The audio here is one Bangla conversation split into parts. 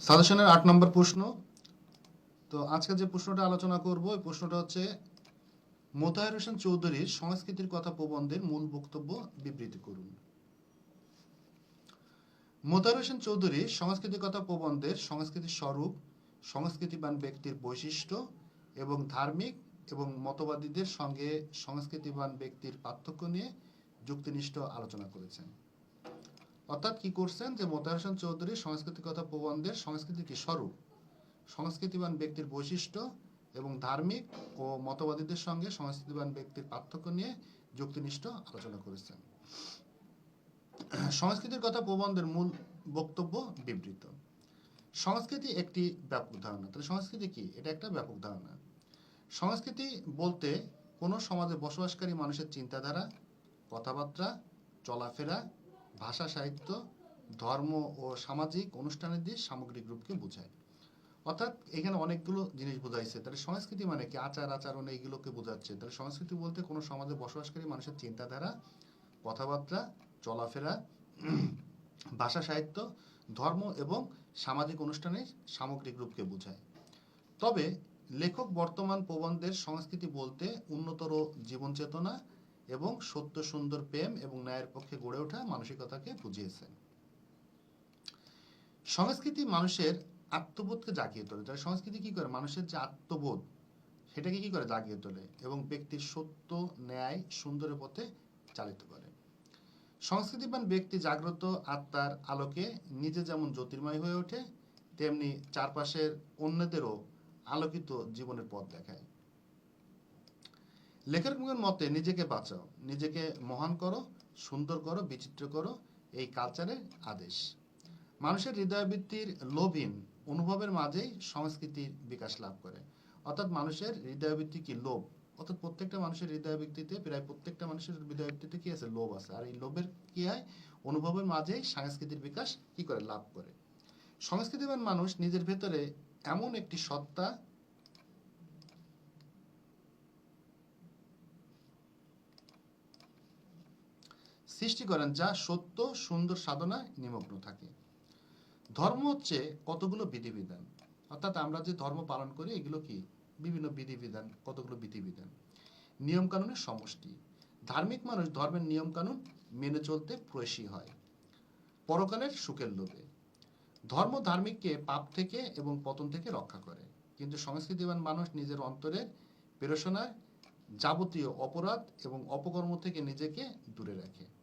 সাজেশনের আট নম্বর প্রশ্ন। তো আজকে যে প্রশ্নটা আলোচনা করব, এই প্রশ্নটা হচ্ছে, মোতাহার হোসেন চৌধুরীর সংস্কৃতির কথা প্রবন্ধের মূল বক্তব্য বিবৃতি করুন। মোতাহার হোসেন চৌধুরী সংস্কৃতির কথা প্রবন্ধের সংস্কৃতির স্বরূপ, সংস্কৃতিবান ব্যক্তির বৈশিষ্ট্য এবং ধার্মিক এবং মতবাদীদের সঙ্গে সংস্কৃতিবান ব্যক্তির পার্থক্য নিয়ে যুক্তিনিষ্ঠ আলোচনা করেছেন। অর্থাৎ কি করছেন যে মোতাহার হোসেন চৌধুরী সংস্কৃতির কথা প্রবন্ধের সংস্কৃতির কি স্বরূপ, সংস্কৃতিবান ব্যক্তির বৈশিষ্ট্য এবং ধার্মিক ও মতবাদীদের সঙ্গে সংস্কৃতিবান ব্যক্তির পার্থক্য নিয়ে যুক্তিনিষ্ঠ আলোচনা করেছেন। সংস্কৃতির কথা প্রবন্ধের মূল বক্তব্য বিবৃত। সংস্কৃতি একটি ব্যাপক ধারণা। তাহলে সংস্কৃতি কি? এটা একটা ব্যাপক ধারণা। সংস্কৃতি বলতে কোনো সমাজে বসবাসকারী মানুষের চিন্তাধারা, কথাবার্তা, চলাফেরা ভাষা, সাহিত্য, ধর্ম ও সামাজিক অনুষ্ঠানাদি সামগ্রিক রূপকে বোঝায়। অর্থাৎ এখানে অনেকগুলো জিনিস বোঝাইছে। তাহলে সংস্কৃতি মানে কি? আচার, আচরণ এইগুলোকে বোঝাচ্ছে। তাহলে সংস্কৃতি বলতে কোনো সমাজে বসবাসকারী মানুষের চিন্তাধারা, কথাবার্তা, চলাফেরা, ভাষা, সাহিত্য, ধর্ম এবং সামাজিক অনুষ্ঠানের সামগ্রিক রূপকে বোঝায়। তবে লেখক বর্তমান প্রবন্ধের সংস্কৃতি বলতে উন্নতর জীবন চেতনা এবং সত্য সুন্দর প্রেম এবং ন্যায়ের পক্ষে গড়ে ওঠা মানসিকতাকে বুঝিয়েছেন। সংস্কৃতি মানুষের আত্মবোধকে জাগিয়ে তোলে। তাহলে সংস্কৃতি কি করে? মানুষের যে আত্মবোধ, সেটাকে কি করে জাগিয়ে তোলে? এবং ব্যক্তির সত্য, ন্যায় সুন্দরের পথে চালিত করে। সংস্কৃতিবান ব্যক্তি জাগ্রত আত্মার আলোকে নিজে যেমন জ্যোতির্ময় হয়ে ওঠে, তেমনি চারপাশের অন্যদেরও আলোকিত জীবনের পথ দেখায়। লেখকের মতে নিজেকে বাঁচাও, নিজেকে মহান করো, সুন্দর করো, বিচিত্র করো, এই কালচারের আদেশ। মানুষের হৃদয়বৃত্তির লোভহীন অনুভবের মাঝেই সংস্কৃতির বিকাশ লাভ করে। অর্থাৎ মানুষের হৃদয়বৃত্তি কি লোভ? অর্থাৎ প্রত্যেকটা মানুষের হৃদয়বৃত্তিতে, প্রায় প্রত্যেকটা মানুষের হৃদয়বৃত্তিতে কি আছে? লোভ আছে। আর এই লোভের কি হয়? অনুভবের মাঝেই সাংস্কৃতিক বিকাশ কি করে? লাভ করে। সংস্কৃতিবান মানুষ নিজের ভেতরে এমন একটি সত্তা সৃষ্টি করেন যা সত্য, সুন্দর সাধনায় নিমগ্ন থাকে। ধর্ম হচ্ছে কতগুলো বিধিবিধান। অর্থাৎ আমরা যে ধর্ম পালন করি, এগুলো কি? বিভিন্ন বিধিবিধান, কতগুলো বিধিবিধান? নিয়ম কানুনের সমষ্টি। ধার্মিক মানুষ ধর্মের নিয়ম কানুন মেনে চলতে প্রয়সী হয়। পরকালের সুখের লোভে। ধর্ম ধার্মিককে পাপ থেকে এবং পতন থেকে রক্ষা করে। কিন্তু সংস্কৃতিবান মানুষ নিজের অন্তরের পেরোশনায় যাবতীয় অপরাধ এবং অপকর্ম থেকে নিজেকে দূরে রাখে।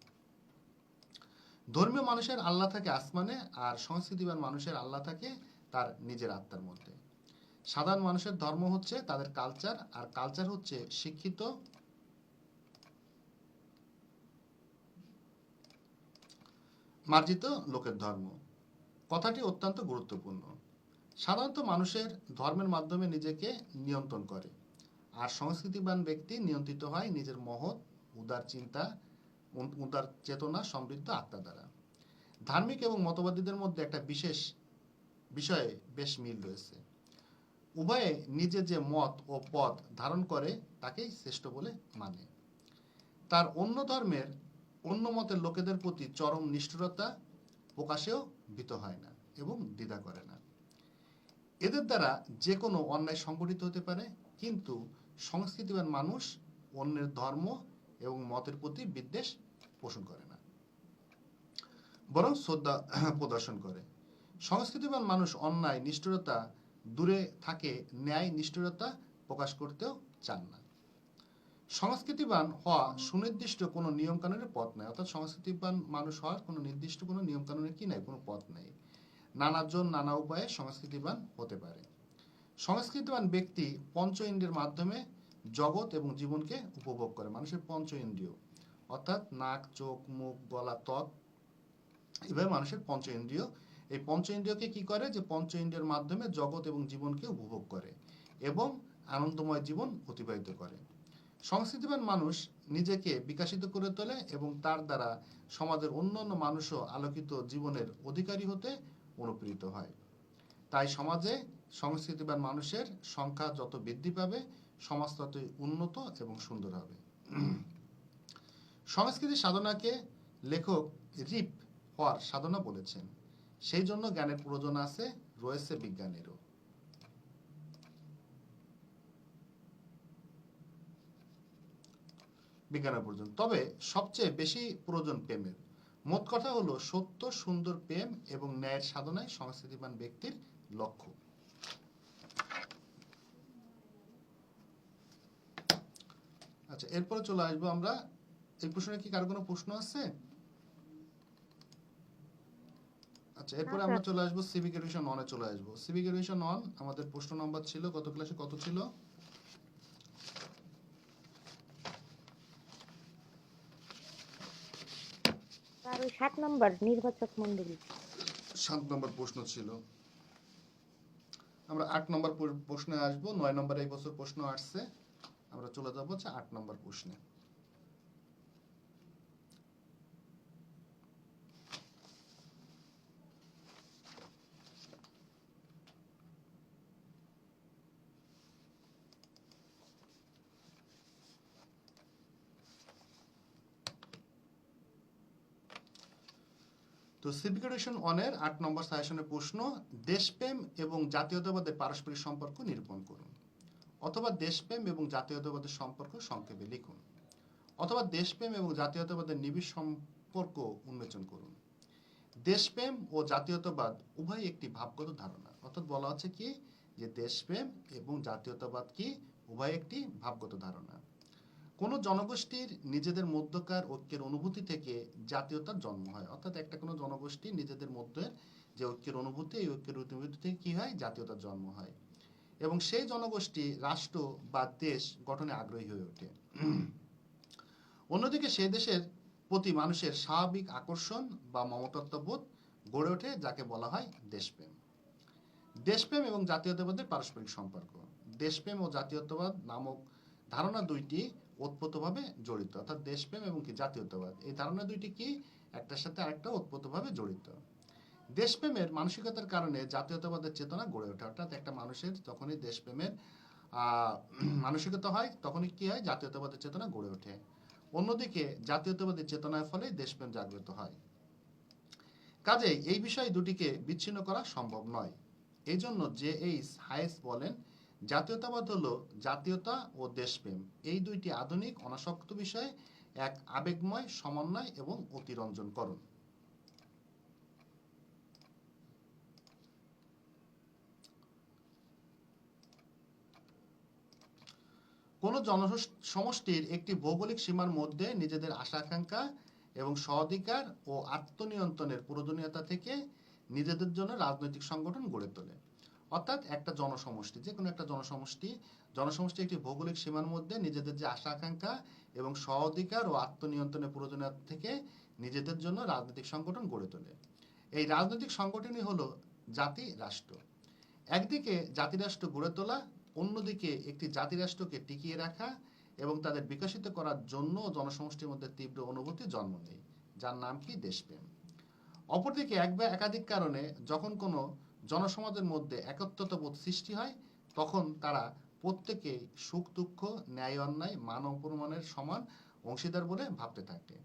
ধর্মীয় মানুষের আল্লাহ থাকে আসমানে আর সংস্কৃতিবান মানুষের আল্লাহ থাকে তার নিজের আত্মার মধ্যে। সাধারণ মানুষের ধর্ম হচ্ছে তাদের কালচার আর কালচার হচ্ছে শিক্ষিত মার্জিত লোকের ধর্ম। কথাটি অত্যন্ত গুরুত্বপূর্ণ। সাধারণত মানুষের ধর্মের মাধ্যমে নিজেকে নিয়ন্ত্রণ করে। আর সংস্কৃতিবান ব্যক্তি নিয়ন্ত্রিত হয় নিজের মহৎ, উদার চিন্তা উদার চেতনা, সমৃদ্ধ আত্মা দ্বারা। ধার্মিক এবং মতবাদীদের মধ্যে একটা বিশেষ বিষয়ে বেশ মিল রয়েছে। উভয়ে নিজে যে মত ও পথ ধারণ করে, তাকেই শ্রেষ্ঠ বলে মানে। তার অন্য ধর্মের, অন্য মতের লোকেদের প্রতি চরম নিষ্ঠুরতা প্রকাশেও ভীত হয় না এবং দ্বিধা করে না। এদের দ্বারা যে কোনো অন্যায় সংগঠিত হতে পারে, কিন্তু সংস্কৃতিবান মানুষ অন্যের ধর্ম এবং মতের প্রতি বিদ্বেষ পোষণ করে না। বরং শ্রদ্ধা প্রদর্শন করে। সংস্কৃতিবান মানুষ অন্যায়, নিষ্ঠুরতা দূরে থাকে, ন্যায়, নিষ্ঠুরতা প্রকাশ করতেও চান না। সংস্কৃতিবান হওয়া সুনির্দিষ্ট কোনো নিয়ম কানুনের পথ নাই। অর্থাৎ সংস্কৃতিবান মানুষ হওয়ার কোনো নির্দিষ্ট কোনো নিয়ম কানুনের কি নাই? কোনো পথ নেই। নানাজন নানা উপায়ে সংস্কৃতিবান হতে পারে। সংস্কৃতিবান ব্যক্তি পঞ্চ ইন্দ্রিয়ের মাধ্যমে জগৎ এবং জীবনকে উপভোগ করে। মানুষের পঞ্চ ইন্দ্রিয় অর্থাৎ নাক, চোখ, মুখ, গলা, ত্বক, এভাবে মানুষের পঞ্চ ইন্দ্রিয় এই পঞ্চ ইন্দ্রিয়কে কি করে? যে পঞ্চ ইন্দ্রিয়ের মাধ্যমে জগৎ এবং জীবনকে উপভোগ করে এবং আনন্দময় জীবন অতিবাহিত করে। সংস্কৃতিবান মানুষ নিজেকে বিকাশিত করে তোলে এবং তার দ্বারা সমাজের অন্যান্য মানুষও আলোকিত জীবনের অধিকারী হতে অনুপ্রেরিত হয়। তাই সমাজে সংস্কৃতিবান মানুষের সংখ্যা যত বৃদ্ধি পাবে সমাজ ততই উন্নত এবং সুন্দর হবে। সংস্কৃতি সাধনাকে লেখক রিপ হওয়ার সাধনা বলেছেন। সেই জন্য জ্ঞানের প্রয়োজন আছে, রয়েছে বিজ্ঞানেরও। বিজ্ঞানের প্রয়োজন। তবে সবচেয়ে বেশি প্রয়োজন প্রেমের। মোট কথা হলো, সত্য, সুন্দর প্রেম এবং ন্যায়ের সাধনায় সংস্কৃতিবান ব্যক্তির লক্ষ্য। আচ্ছা এরপরে চলে আসব আমরা। এই প্রশ্নে কি কারও কোনো প্রশ্ন আছে? আচ্ছা এরপরে হ্যাঁ, আমরা চলে আসব সিভিক এডুকেশন ওয়ানে চলে আসব। সিভিক এডুকেশন ওয়ান আমাদের প্রশ্ন নম্বর ছিল কত ক্লাসে কত ছিল? সাত নম্বর নির্বাচক মন্ডলী সাত নম্বর প্রশ্ন ছিল। আমরা আট নম্বর প্রশ্নে আসব নয় নম্বর এই বছর প্রশ্ন আসছে। আমরা চলে যাব হচ্ছে আট নম্বর প্রশ্নে। তো ওয়ানের আট নম্বর সাজেশনের প্রশ্ন, দেশপ্রেম এবং জাতীয়তাবাদের পারস্পরিক সম্পর্ক নিরূপণ করুন। অথবা দেশপ্রেম এবং জাতীয়তাবাদের সম্পর্ক সংক্ষেপে লিখুন। অথবা দেশপ্রেম এবং জাতীয়তাবাদের নিবিড় সম্পর্ক উন্মোচন করুন। দেশপ্রেম ও জাতীয়তাবাদ উভয় একটি ভাবগত ধারণা। অর্থাৎ বলা হচ্ছে কি? যে দেশপ্রেম এবং জাতীয়তাবাদ কি উভয় একটি ভাবগত ধারণা। কোন জনগোষ্ঠীর নিজেদের মধ্যকার ঐক্যের অনুভূতি থেকে জাতীয়তার জন্ম হয়। অর্থাৎ একটা কোনো জনগোষ্ঠী নিজেদের মধ্যে যে ঐক্যের অনুভূতি, এই ঐক্যের অনুভূতি থেকে কি হয়? জাতীয়তার জন্ম হয়। এবং সেই জনগোষ্ঠী, রাষ্ট্র বা দেশ গঠনে আগ্রহী হয়ে ওঠে। অন্যদিকে সেই দেশের প্রতি মানুষের স্বাভাবিক আকর্ষণ বা মমতত্ববোধ গড়ে ওঠে, যাকে বলা হয় দেশপ্রেম। দেশপ্রেম এবং জাতীয়তাবাদের পারস্পরিক সম্পর্ক। দেশপ্রেম ও জাতীয়তাবাদ নামক ধারণা দুইটি ওতপ্রোতভাবে জড়িত। অর্থাৎ দেশপ্রেম এবং কি জাতীয়তাবাদ। এই ধারণা দুইটি কি? একটার সাথে আরেকটা ওতপ্রোতভাবে জড়িত। দেশপ্রেমের মানসিকতার কারণে জাতীয়তাবাদের চেতনা গড়ে ওঠে। অর্থাৎ একটা মানুষের যখনই দেশপ্রেমের মানসিকতা হয়, তখনই কি হয়? জাতীয়তাবাদের চেতনা গড়ে ওঠে। অন্যদিকে জাতীয়তাবাদের চেতনার ফলে দেশপ্রেম জাগ্রত হয়। কাজেই এই বিষয় দুটিকে বিচ্ছিন্ন করা সম্ভব নয়। এই জন্য জে এইচ হায়েস বলেন, জাতীয়তাবাদ হলো জাতীয়তা ও দেশপ্রেম। এই দুইটি আধুনিক, অনাসক্ত বিষয়ে এক আবেগময়, সমন্বয় এবং অতিরঞ্জনকরণ। কোন জনসমষ্টির একটি ভৌগোলিক সীমার মধ্যে নিজেদের আশা আকাঙ্ক্ষা এবং স্বাধিকার ও আত্মনিয়ন্ত্রণের প্রয়োজনীয়তা থেকে নিজেদের জন্য রাজনৈতিক সংগঠন গড়ে তোলে। অর্থাৎ একটা জনসমষ্টি, যে কোনো একটা জনসমষ্টি জনসমষ্টি একটি ভৌগোলিক সীমার মধ্যে নিজেদের যে আশা আকাঙ্ক্ষা এবং স্বাধিকার ও আত্মনিয়ন্ত্রণের প্রয়োজনীয়তা থেকে নিজেদের জন্য রাজনৈতিক সংগঠন গড়ে তোলে। এই রাজনৈতিক সংগঠনই হলো জাতি রাষ্ট্র একদিকে জাতিরাষ্ট্র গড়ে তোলা অন্যদিকে একটি জাতিরাষ্ট্রকে টিকিয়ে রাখা এবং তাদের বিকশিত করার জন্য জনসমষ্টির মধ্যে তীব্র অনুভূতি জন্ম নেয়, যার নাম কি? দেশপ্রেম। অপরদিকে এক বা একাধিক কারণে যখন কোনো জনসমাজের মধ্যে একত্রতাবোধ সৃষ্টি হয়, তখন তারা প্রত্যেকে সুখ, দুঃখ, ন্যায়, অন্যায়, মান অপমানের সমান অংশীদার বলে ভাবতে থাকে।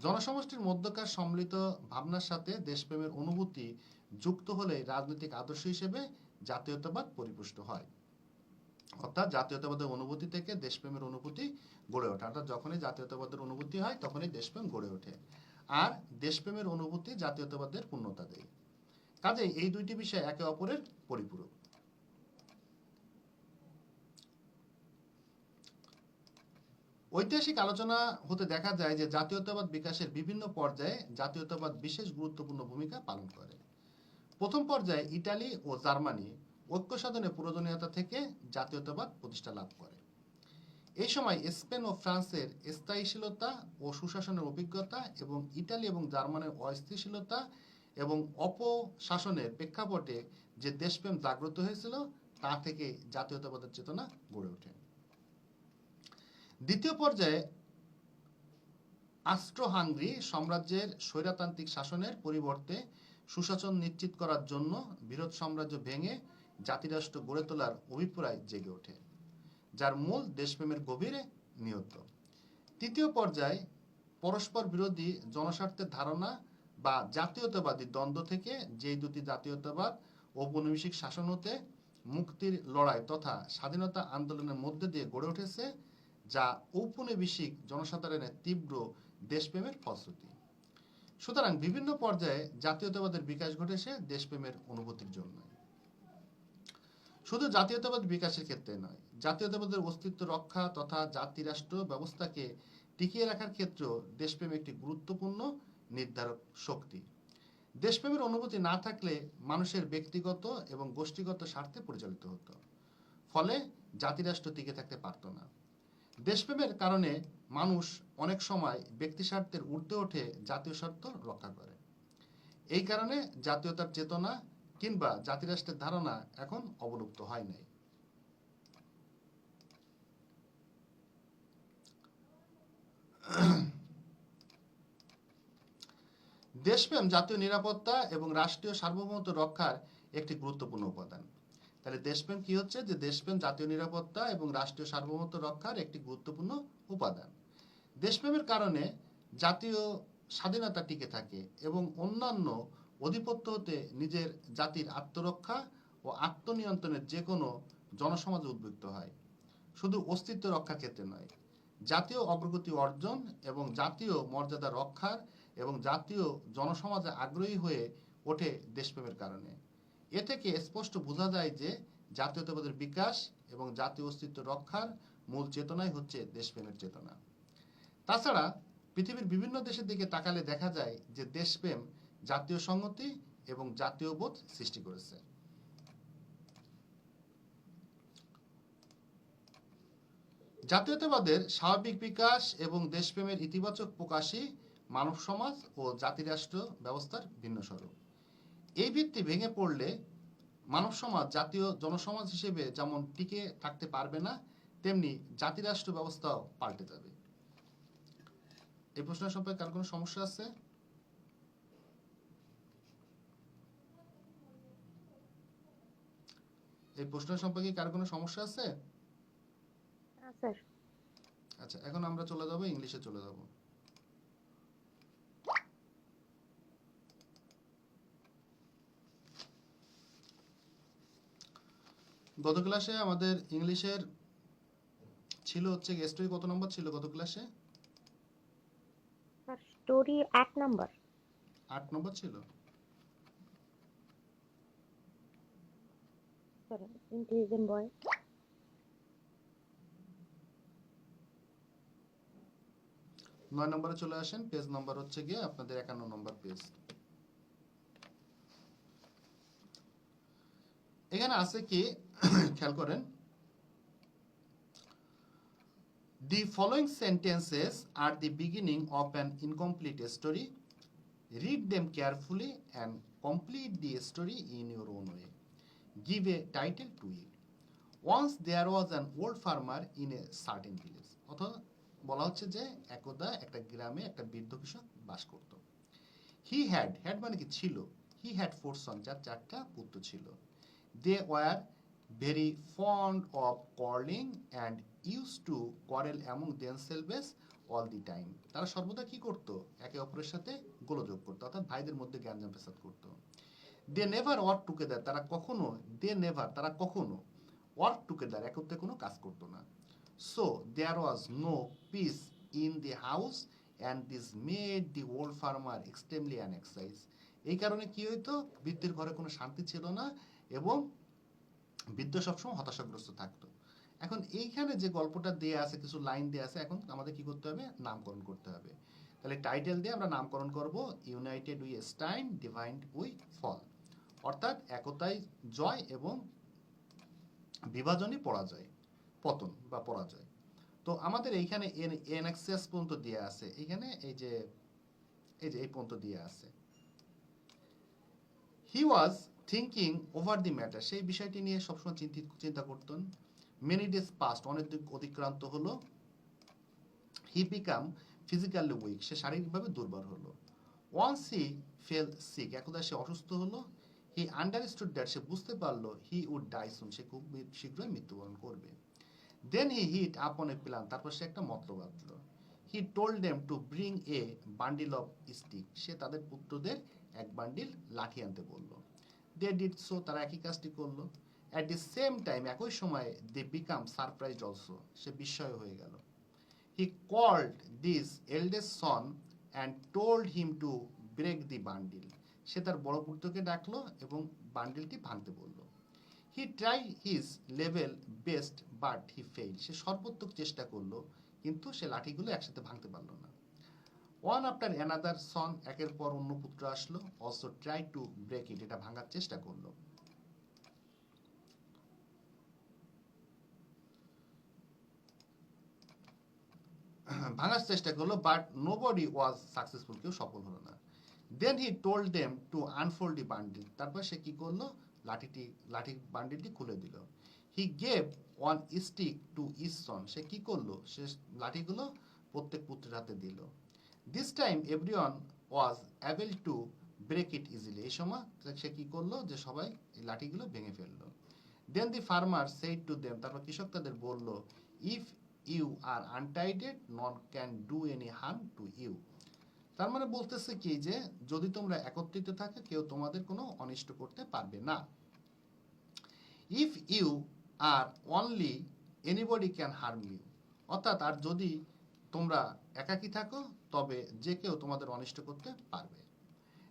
জনসমষ্টির মধ্যকার সম্মিলিত ভাবনার সাথে দেশপ্রেমের অনুভূতি যুক্ত হলে রাজনৈতিক আদর্শ হিসেবে জাতীয়তাবাদ পরিপুষ্ট হয়। অর্থাৎ জাতীয়তাবাদের অনুভূতি থেকে দেশপ্রেমের অনুভূতি গড়ে ওঠে। অর্থাৎ যখনই জাতীয়তাবাদের অনুভূতি হয়, তখনই দেশপ্রেম গড়ে ওঠে। আর দেশপ্রেমের অনুভূতি জাতীয়তাবাদের পূর্ণতা দেয়। কাজেই এই দুইটি বিষয় একে অপরের পরিপূরক। ঐতিহাসিক আলোচনা হতে দেখা যায় যে জাতীয়তাবাদ বিকাশের বিভিন্ন পর্যায়ে জাতীয়তাবাদ বিশেষ গুরুত্বপূর্ণ ভূমিকা পালন করে। প্রথম পর্যায়ে ইটালি ও জার্মানি ঐক্য সাধনে প্রয়োজনীয়তা থেকে জাতীয়তাবাদ প্রতিষ্ঠা লাভ করে। এই সময় স্পেন ও ফ্রান্সের স্থায়ীশীলতা ও সুশাসনের অভিজ্ঞতা এবং ইটালি এবং জার্মানির অস্থিতিশীলতা এবং অপশাসনের প্রেক্ষাপটে যে দেশপ্রেম জাগ্রত হয়েছিল, তা থেকে জাতীয়তাবাদের চেতনা গড়ে ওঠে। দ্বিতীয় পর্যায়ে আস্ট্রো হাঙ্গরি সাম্রাজ্যের স্বৈরাতান্ত্রিক শাসনের পরিবর্তে সুশাসন নিশ্চিত করার জন্য বৃহৎ সাম্রাজ্য ভেঙে জাতিরাষ্ট্র গড়ে তোলার অভিপ্রায় জেগে ওঠে, যার মূল দেশপ্রেমের গভীরে নিহত। তৃতীয় পর্যায়ে পরস্পর বিরোধী জনস্বার্থের ধারণা বা জাতীয়তাবাদী দ্বন্দ্ব থেকে যেই দুটি জাতীয়তাবাদ ঔপনিবেশিক শাসন হতে মুক্তির লড়াই তথা স্বাধীনতা আন্দোলনের মধ্যে দিয়ে গড়ে উঠেছে, যা ঔপনিবেশিক জনসাধারণের তীব্র দেশপ্রেমের ফলশ্রুতি। সুতরাং বিভিন্ন পর্যায়ে জাতীয়তাবাদের বিকাশ ঘটেছে দেশপ্রেমের অনুভূতির জন্য শুধু জাতীয়তাবাদ বিকাশের ক্ষেত্রে নয়, জাতীয়তাবাদের অস্তিত্ব রক্ষা তথা জাতিরাষ্ট্র ব্যবস্থাকে টিকিয়ে রাখার ক্ষেত্রেও দেশপ্রেম একটি গুরুত্বপূর্ণ নির্ধারক শক্তি। দেশপ্রেমের অনুভূতি না থাকলে মানুষের ব্যক্তিগত এবং গোষ্ঠীগত স্বার্থে পরিচালিত হতো। ফলে জাতিরাষ্ট্র টিকে থাকতে পারত না। দেশপ্রেমের কারণে মানুষ অনেক সময় ব্যক্তি স্বার্থের ঊর্ধ্বে ওঠে জাতীয় স্বার্থ রক্ষা করে। এই কারণে জাতীয়তার চেতনা কিংবা জাতিরাষ্ট্রের ধারণা এখন অবলুপ্ত হয় নাই। দেশপ্রেম, জাতীয় নিরাপত্তা এবং রাষ্ট্রীয় সার্বভৌমত্ব রক্ষার একটি গুরুত্বপূর্ণ উপাদান। তাহলে দেশপ্রেম কি হচ্ছে? যে দেশপ্রেম, জাতীয় নিরাপত্তা এবং রাষ্ট্রীয় সার্বভৌমত্ব রক্ষার একটি গুরুত্বপূর্ণ উপাদান। দেশপ্রেমের কারণে জাতীয় স্বাধীনতা টিকে থাকে এবং অন্যান্য অধিপত্য হতে নিজের জাতির আত্মরক্ষা ও আত্মনিয়ন্ত্রণের যে কোনো জনসমাজ উদ্বুদ্ধ হয়। শুধু অস্তিত্ব রক্ষার ক্ষেত্রে নয়, জাতীয় অগ্রগতি অর্জন এবং জাতীয় মর্যাদা রক্ষার এবং জাতীয় জনসমাজে আগ্রহী হয়ে ওঠে দেশপ্রেমের কারণে। এ থেকে স্পষ্ট বোঝা যায় যে জাতীয়তাবাদের বিকাশ এবং জাতীয় অস্তিত্ব রক্ষার মূল চেতনাই হচ্ছে দেশপ্রেমের চেতনা। তাছাড়া পৃথিবীর বিভিন্ন দেশের দিকে তাকালে দেখা যায় যে দেশপ্রেম জাতীয় সংহতি এবং জাতীয় বোধ সৃষ্টি করেছে। জাতীয়তাবাদের স্বাভাবিক বিকাশ এবং দেশপ্রেমের ইতিবাচক প্রকাশই মানব সমাজ ও জাতিরাষ্ট্র ব্যবস্থার ভিন্ন স্বরূপ। এই ভিত্তি ভেঙে পড়লে মানব সমাজ জাতীয় জনসমাজ হিসেবে যেমন টিকে থাকতে পারবে না, তেমনি জাতিরাষ্ট্র ব্যবস্থাও পাল্টে যাবে। এই প্রশ্ন সম্পর্কে কার কোনো সমস্যা আছে? এই প্রশ্ন সম্পর্কে কার কোনো সমস্যা আছে? আচ্ছা এখন আমরা চলে যাব ইংলিশে চলে যাব। গত ক্লাসে আমাদের ইংলিশের ছিল হচ্ছে স্টোরি কত নম্বর ছিল গত ক্লাসে? স্টোরি এক নাম্বার। আট নম্বর ছিল? ইন্টেলিজেন্ট বয় নয় নম্বরে চলে আসেন পেজ নাম্বার হচ্ছে গিয়ে আপনাদের একান্ন নম্বর পেজ এখানে আছে কি খেয়াল করেন The following sentences are the beginning of an incomplete story. Read them carefully and complete the story in your own way. Give a title to it. Once there was an old farmer in a certain village. অথবা বলা হচ্ছে যে একদা একটা গ্রামে একটা বৃদ্ধ কৃষক বাস করত। হি হ্যাড হ্যাড মানে কি ছিল? হি হ্যাড ফোর সন যার চারটা পুত্র ছিল। They were very fond of quarrelling and used to quarrel among themselves all the time তারা সর্বদা কি করত? একে অপরের সাথে গোলযোগ করতো, অর্থাৎ ভাইদের মধ্যে জ্ঞানজাম পেশাদ করতো। দে নেভার ওয়ার্ক টুগেদার তারা কখনো দে নেভার তারা কখনো ওয়ার্ক টুগেদার একত্রে কোনো কাজ করতো না। So there was no peace in the house and this made the old farmer extremely anxious এই কারণে কি হইতো? বৃদ্ধের ঘরে কোনো শান্তি ছিল না এবং বৃদ্ধ সবসময় হতাশাগ্রস্ত থাকতো। এখন এইখানে যে গল্পটা দেয়া আছে, কিছু লাইন দেয়া আছে, এখন আমাদের কি করতে হবে? নামকরণ করতে হবে। তাহলে টাইটেল দিয়ে আমরা নামকরণ করব ইউনাইটেড উই স্টাইন ডিভাইন্ড উই ফল অর্থাৎ একতাই জয় এবং বিভাজনই পরাজয়, পতন বা পরাজয়। তো আমাদের এইখানে এন পর্যন্ত দেয়া আছে। এখানে এই যে এই যে এই পর্যন্ত দেয়া আছে। He was thinking over the matter সেই বিষয়টি নিয়ে সবসময় চিন্তিত চিন্তা করতেন। মেনি ডেজ পাস্ট অনেক অতিক্রান্ত হলো। হি বিকাম ফিজিক্যালি উইক সে শারীরিকভাবে দুর্বল হলো। ওয়ান্স হি ফেল সিক একদা সে অসুস্থ হলো। হি আন্ডারস্টুড দ্যাট সে বুঝতে পারল হি উড ডাই সুন সে খুব শীঘ্রই মৃত্যুবরণ করবে। দেন হি হিট আপন এ প্ল্যান তারপর সে একটা মতলব বাঁধলো। He told them to bring a bundle of stick সে তাদের পুত্রদের এক বান্ডিল লাঠি আনতে বলল। দে ডিড সো তারা একই কাজটি করল। অ্যাট দি সেম টাইম একই সময়ে দে বিকাম সারপ্রাইজ অলসো সে বিস্ময় হয়ে গেল। He called this eldest son and told him to break the bundle সে তার বড় পুত্রকে ডাকলো এবং বান্ডিলটি ভাঙতে বলল। He try his level best but he fail সে সর্বোত্তক চেষ্টা করল, কিন্তু সে লাঠিগুলো একসাথে ভাঙতে পারল না। ওয়ান আফটার অ্যানাদার সন একের পর অন্য পুত্র আসলো also try to break it এটা ভাঙার চেষ্টা করল। ভাঙার চেষ্টা করল but nobody was successful কেউ সফল হলো না। Then he told them to unfold the bundle তারপর সে কি করল? লাঠিটি, লাঠি বান্ডিলটি খুলে দিল। He gave one stick to each son সে কি করল? সে লাঠিগুলো প্রত্যেক পুত্রের হাতে দিল। This time everyone was able to break it easily এই সময় সে কি করল? যে সবাই এই লাঠিগুলো ভেঙে ফেলল। Then the farmer said to them তারপর কৃষক তাদের বলল if you are united none can do any harm to you তার মানে বলতেছে কি যে, যদি তোমরা একত্রিত থাকে, কেউ তোমাদের কোনো অনিষ্ট করতে পারবে না। If you are only anybody can harm you অর্থাৎ আর যদি তোমরা একাকী থাকো, তবে যে কেউ তোমাদের অনিষ্ট করতে পারবে।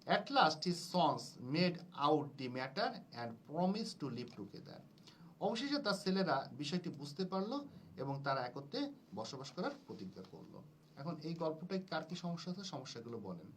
At last his sons made out the matter and promise to live together অবশেষে তার ছেলেরা বিষয়টি বুঝতে পারল এবং তারা একত্রে বসবাস করার প্রতিজ্ঞা করল। এখন এই গল্পটায় কার কি সমস্যা আছে সমস্যাগুলো বলেন।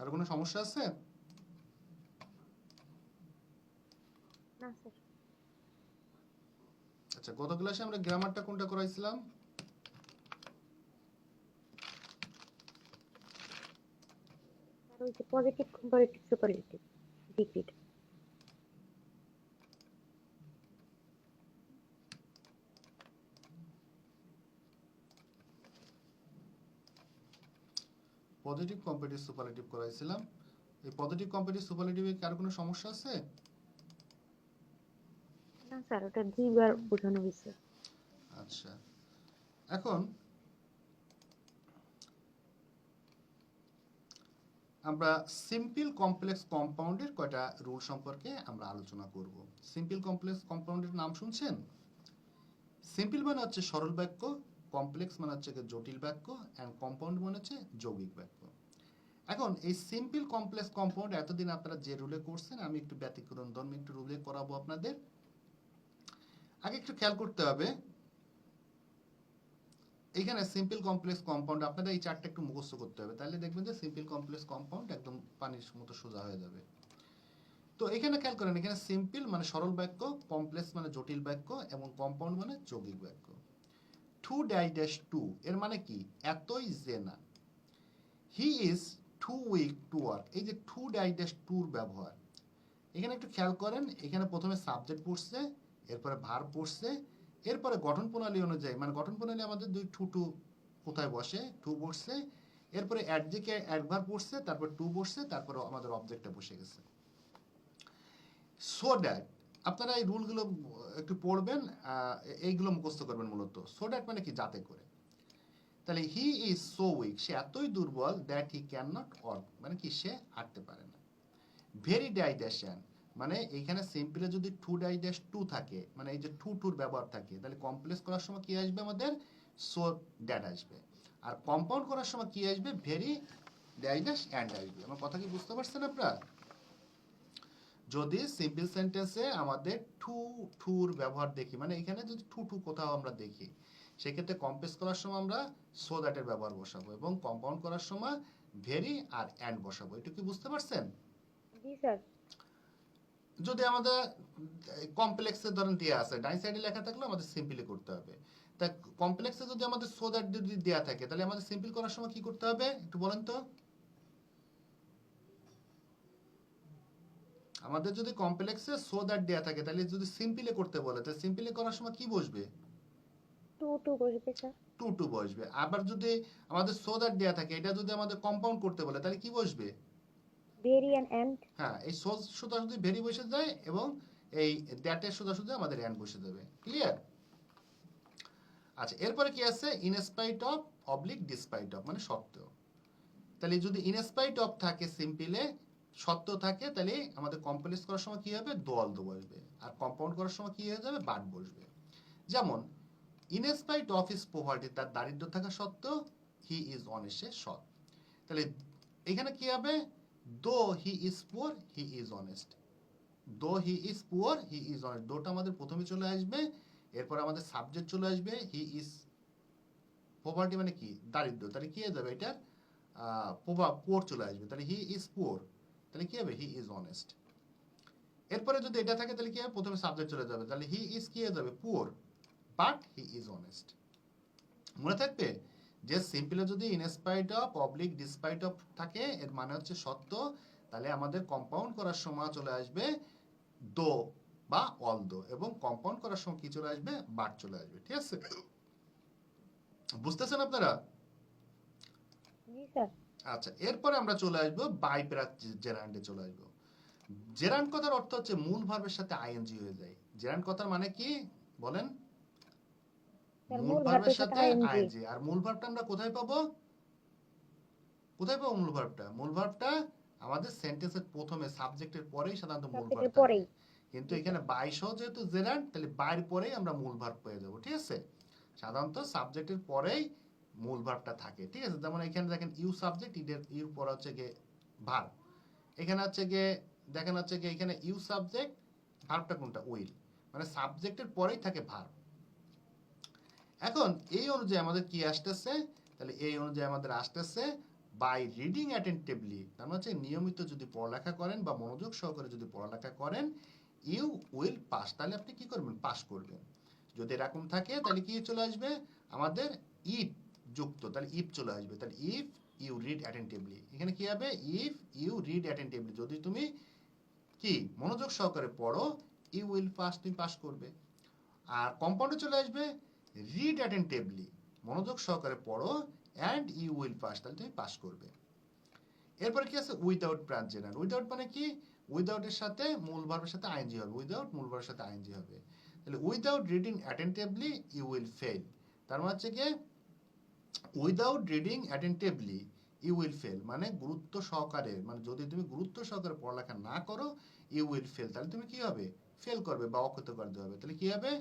আর কোনো সমস্যা আছে? না স্যার আচ্ছা গত ক্লাসে আমরা গ্রামারটা কোনটা করাইছিলাম? ওই যে পজিটিভ কম্পারেটিভ সুপারলেটিভ ডিগ্রিটা পজিটিভ কম্পিটিভ সুপারলেটিভ করাইছিলাম। এই পজিটিভ কম্পিটিভ সুপারলেটিভে কার কোনো সমস্যা আছে? না স্যার, ওটা দুইবার বোঝানো হয়েছে। আচ্ছা। এখন আমরা সিম্পল কমপ্লেক্স কম্পাউন্ডের কয়টা রুল সম্পর্কে আমরা আলোচনা করব। সিম্পল কমপ্লেক্স কম্পাউন্ডের নাম শুনছেন? সিম্পল মানে হচ্ছে সরল বাক্য, কমপ্লেক্স মানে হচ্ছে জটিল বাক্য অ্যান্ড কম্পাউন্ড মানে হচ্ছে যৌগিক বাক্য। এখন এই সিম্পল কমপ্লেক্স কম্পাউন্ড এতদিন আপনারা যে রুলে করছেন, আমি একটু ব্যতিক্রম ধর্মী একটু রুলে করাবো আপনাদের। আগে একটু খেয়াল করতে হবে। এখানে সিম্পল কমপ্লেক্স কম্পাউন্ড আপনাদের এই চারটা একটু মুখস্থ করতে হবে। তাহলে দেখবেন যে সিম্পল কমপ্লেক্স কম্পাউন্ড একদম পানির মতো সোজা হয়ে যাবে। তো এখানে খেয়াল করেন, এখানে সিম্পল মানে সরল বাক্য কমপ্লেক্স মানে জটিল বাক্য, এবং কম্পাউন্ড মানে যৌগিক বাক্য। টু ডাই ড্যাশ টু এর মানে কি? এতই যে না। He is too weak to work এই যে টু ডাই ড্যাশ টুর ব্যবহার। এখানে একটু খেয়াল করেন, এখানে প্রথমে সাবজেক্ট পড়ছে এরপরে ভার পড়ছে, এরপরে গঠন প্রণালী অনুযায়ী মানে গঠন প্রণালী আমাদের দুই টু টু কোথায় বসে? টু বসছে, এরপরে অ্যাডজেকে অ্যাডভার পড়ছে, তারপর টু বসছে, তারপরে আমাদের অবজেক্টটা বসে গেছে। সো দ্যাট আপনারা এই রুলগুলো একটু পড়বেন এইগুলো মুখস্থ করবেন মূলত। সো দ্যাট মানে কি? যাতে করে। তাহলে হি ইজ সো উইক সে এতই দুর্বল that he can not work মানে কি? সে হাঁটতে পারে না। ভেরি ডাইডেশন মানে এইখানে সিম্পলে যদি টু ডাইডেশ টু থাকে মানে এই যে টু টুর ব্যবহার থাকে, তাহলে কমপ্লেক্স করার সময় কি আসবে আমাদের? সো দ্যাট আসবে। আর কম্পাউন্ড করার সময় কি আসবে? ভেরি ডাইডেশ অ্যান্ড আসবে। আমার কথা কি বুঝতে পারছেন আপনারা? যদি সিম্পল সেন্টেন্সে আমাদের টু টুর ব্যবহার দেখি মানে এখানে যদি টু টু কোথাও আমরা দেখি, সেক্ষেত্রে কম্প্লেক্স করার সময় আমরা সো দ্যাটের ব্যবহার বসাবো এবং কম্পাউন্ড করার সময় ভেরি আর অ্যান্ড বসাবো। এটা কি বুঝতে পারছেন? জি, স্যার। যদি আমাদের কমপ্লেক্সে ধরেন দেওয়া আছে ডাই সাইডে লেখা থাকলে আমাদের সিম্পলি করতে হবে। তা কমপ্লেক্সে যদি আমাদের সো দ্যাট যদি দেওয়া থাকে তাহলে আমাদের সিম্পল করার সময় কি করতে হবে? একটু বলেন তো। আমাদের যদি কমপ্লেক্সে সো দ্যাট দেয়া থাকে তাহলে যদি সিম্পলে করতে বলে তাহলে সিম্পলে করার সময় কি বসবে? টু টু বসবে স্যার। টু টু বসবে। আবার যদি আমাদের সো দ্যাট দেয়া থাকে এটা যদি আমাদের কম্পাউন্ড করতে বলে তাহলে কি বসবে? ভেরি অ্যান্ড এন্ড হ্যাঁ এই সো সোজাসুজি ভেরি বসে যায় এবং এই দ্যাটের আমাদের অ্যান্ড বসে যাবে। ক্লিয়ার আচ্ছা এরপরে কি আছে? অফ অবলিক ডিসপাইট অফ মানে তাহলে যদি অফ থাকে সিম্পলে সত্ত্বেও থাকে, তাহলে আমাদের করার সময় কি হবে? দোয়াল দো বসবে আর কম্পাউন্ড করার সময় কি হয়ে যাবে? বাট বসবে। যেমন ইনস্পাইট অফ ইস পোভার্টি তার দারিদ্র থাকা সত্ত্বেও হি ইজ অনেস্টে সৎ তাহলে এখানে কি হবে? Though he is poor he is honest though he is poor he is honest দোটা আমাদের প্রথমে চলে আসবে, এরপর আমাদের সাবজেক্ট চলে আসবে হি ইজ পোভার্টি মানে কি? দারিদ্র। তাহলে কি হয়ে যাবে এটা প্রভাব পোর চলে আসবে। তাহলে হি ইজ পোর তাহলে কি হবে? হি ইজ অনেস্ট এরপরে যদি এটা থাকে, তাহলে কি হবে? প্রথমে সাবজেক্ট চলে যাবে। তাহলে হি ইজ কি হয়ে যাবে? Poor but he is honest মনে থাকবে? যে সিম্পলে যদি in spite of oblique despite of থাকে এর মানে হচ্ছে সত্য তাহলে আমাদের কম্পাউন্ড করার সময় চলে আসবে দো বা অল দো এবং কম্পাউন্ড করার সময় কি চলে আসবে? বাট চলে আসবে ঠিক আছে? বুঝতেছেন আপনারা? আচ্ছা এরপরে আমরা চলে আসব বাইপ্রাক জেরান্ডে চলে আসব। জেরান্ড কথার অর্থ হচ্ছে মূল ভার্বের সাথে আইএনজি হয়ে যায়। জেরান্ড কথার মানে কি? বলেন। মূল ভার্বের সাথে আইএনজি আর মূল ভার্বটা আমরা কোথায় পাবো? কোথায় পাবো মূল ভার্বটা মূল ভার্বটা আমাদের সেন্টেন্সের প্রথমে সাবজেক্টের পরেই সাধারণত মূল ভার্ব পরেই। কিন্তু এখানে বাইশও যেহেতু জেরান্ড তাহলে বাইর পরেই আমরা মূল ভার্ব পেয়ে যাব ঠিক আছে? সাধারণত সাবজেক্টের পরেই মূল ভার্বটা থাকে ঠিক আছে? যেমন এখানে দেখেন ইউ সাবজেক্ট ইডের ইউর পর হচ্ছে গিয়ে ভার্ব এখানে হচ্ছে গিয়ে দেখেন হচ্ছে গিয়ে এখানে ইউ সাবজেক্ট ভার্বটা কোনটা? উইল মানে সাবজেক্টের পরেই থাকে ভার্ব এখন এই অনুযায়ী আমাদের কি আসতেছে? তাহলে এই অনুযায়ী আমাদের আসতেছে বাই রিডিং অ্যাটেন্টিভলি তার মানে হচ্ছে নিয়মিত যদি পড়ালেখা করেন বা মনোযোগ সহকারে যদি পড়ালেখা করেন ইউ উইল পাস তাহলে আপনি কি করবেন? পাস করবেন। যদি এরকম থাকে, তাহলে কি চলে আসবে? আমাদের ইফ যুক্ত, তাহলে ইফ চলে আসবে। তাহলে ইফ ইউ রিড অ্যাটেন্টিভলি এখানে কি হবে? ইফ ইউ রিড অ্যাটেন্টিভলি যদি তুমি কি মনোযোগ সহকারে পড়ো ইউ উইল পাস তুমি পাস করবে। আর কম্পাউন্ডে চলে আসবে রিড অ্যাটেন্টিভলি মনোযোগ সহকারে পড়ো অ্যান্ড ইউ উইল পাস তাহলে তুমি পাস করবে। এরপরে কি আছে? উইদাউট ব্রাঞ্চ জেনারেল উইদাউট মানে কি? উইদাউট এর সাথে মূল ভার্বের সাথে আইএনজি হবে। উইদাউট মূল ভার্বের সাথে আইএনজি হবে। তাহলে without reading attentively you will fail তার মানে হচ্ছে কি? Without reading attentively you will fail মানে গুরুত্ব সহকারে মানে যদি তুমি গুরুত্ব সহকারে পড়ালেখা না করো ইউ উইল ফেল তাহলে তুমি কি হবে? ফেল করবে বা অকৃতকার্য হবে। তাহলে কি হবে?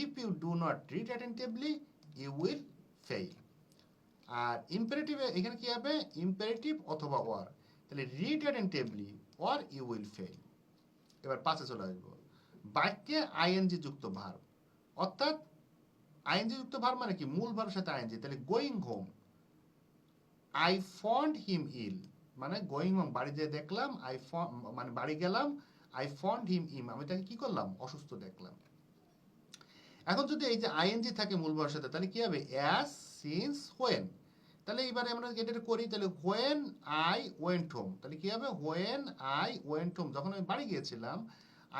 If you do not read attentively you will fail আর ইম্পারেটিভে এখানে কি হবে? ইম্পারেটিভ অথবা ওয়ার তাহলে read attentively or you will fail এবার পাশে চলে আসব। বাক্যে আইএনজি যুক্ত ভার অর্থাৎ আইএনজি যুক্ত ভার মানে কি? মূল ভারের সাথে আইএনজি তাহলে going home I found him ill মানে গোয়িং হোম বাড়ি যেয়ে দেখলাম আই মানে বাড়ি গেলাম আই ফন্ড হিম ইম আমি তাকে কি করলাম? অসুস্থ দেখলাম। এখন যদি এই যে আইএনজি থাকে মূল সাথে তাহলে কি হবে? অ্যাস সিন্স হোয়েন তাহলে এবারে আমরা এটা করি, তাহলে হোয়েন আই ওয়েন্ট হোম তাহলে কি হবে? হোয়েন আই ওয়েন্ট হোম যখন আমি বাড়ি গিয়েছিলাম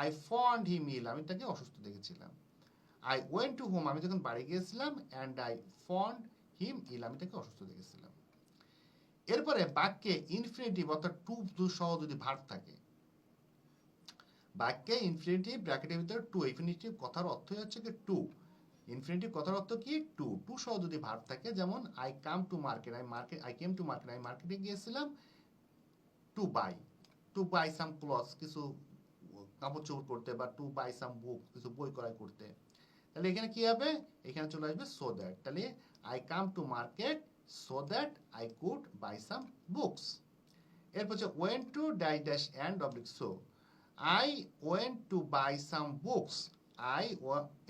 আই ফন্ড হিম ইল আমি তাকে অসুস্থ দেখেছিলাম। আই ওয়েন্ট টু হোম আমি যখন বাড়ি গিয়েছিলাম and I found him ill আমি তাকে অসুস্থ দেখেছিলাম। এরপরে বাক্যে ইনফিনিটিভ অর্থাৎ টু সহ যদি ভার্ব থাকে বাক্যে ইনফিনিটিভ ব্র্যাকেটের ভিতরে টু ইনফিনিটিভ কথার অর্থই হচ্ছে কি টু ইনফিনিটিভ কথার অর্থ কি? টু টু সহ যদি ভার্ব থাকে, যেমন I come to market I market I came to market I মার্কেটে গিয়েছিলাম to buy to buy some cloth কিছু কাপড় চোপড় করতে বা টু বাই সাম বুক কিছু বই ক্রয় করতে। তাহলে এখানে কি হবে? এখানে চলে আসবে সো দ্যাট তাহলে I come to market so that I could buy some books এরপর হচ্ছে when to die dash and oblique so I went to buy some books I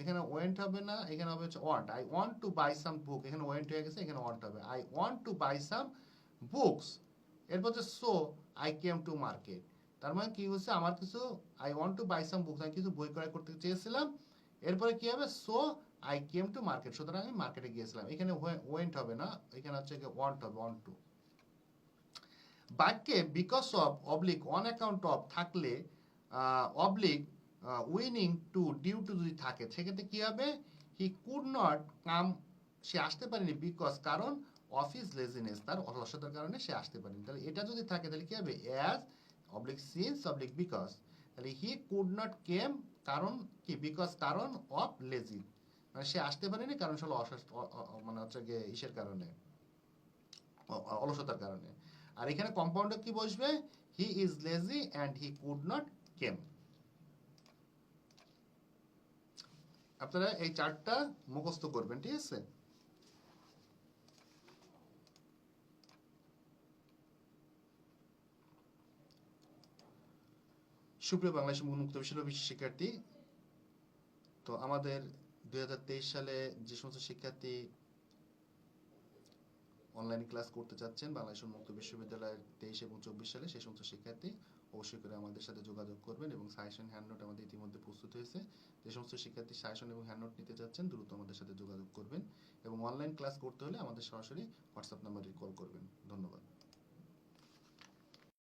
এখানে ওয়েন্ট হবে না, এখানে হবে হচ্ছে want I want to buy some book এখানে ওয়েন্ট হয়ে গেছে, এখানে ওয়ান্ট হবে। I want to buy some books এরপর হচ্ছে so I came to market তার মানে কি হচ্ছে, আমার কিছু I want to buy some books আমি কিছু বই ক্রয় করতে চেয়েছিলাম। এরপরে কি হবে so I came to market সুতরাং আমি মার্কেটে গিয়েছিলাম। এখানে ওয়েন্ট হবে না, এখানে হচ্ছে ওয়ান্ট হবে ওয়ান্ট টু বাক্যে because of oblique on account of থাকলে oblique owing to due to যদি থাকে, সেক্ষেত্রে কি হবে? হি কুড নট কাম সে আসতে পারেনি বিকজ কারণ অফিস লেজিনেস তার অলসতার কারণে সে আসতে পারেনি। তাহলে এটা যদি থাকে, তাহলে কি হবে? As oblique since oblique because তাহলে হি কুড নট কেম কারণ কি? বিকজ কারণ অফ লেজি মানে সে আসতে পারেনি, কারণ সে মানে হচ্ছে গিয়ে ইসের কারণে অলসতার কারণে। আর এখানে কম্পাউন্ডে কি বসবে? He is lazy and he could not came? আপনারা এই চারটা মুখস্থ করবেন, ঠিক আছে? সুপ্রিয় বাংলাদেশ মুক্ত বিশ্ববিদ্যালয় শিক্ষার্থী, তো আমাদের দুই হাজার তেইশ সালে যে সমস্ত শিক্ষার্থী অনলাইন ক্লাস করতে চাচ্ছেন, বাংলাদেশ উন্মুক্ত বিশ্ববিদ্যালয়ের তেইশ এবং চব্বিশ সালে সেই সমস্ত শিক্ষার্থী অবশ্যই করে আমাদের সাথে যোগাযোগ করবেন এবং সাজেশন হ্যান্ডনোট আমাদের ইতিমধ্যে প্রস্তুত হয়েছে। যে সমস্ত শিক্ষার্থী সাজেশন এবং হ্যান্ডনোট নিতে চাচ্ছেন দ্রুত আমাদের সাথে যোগাযোগ করবেন এবং অনলাইন ক্লাস করতে হলে আমাদের সরাসরি হোয়াটসঅ্যাপ নাম্বারে কল করবেন। ধন্যবাদ।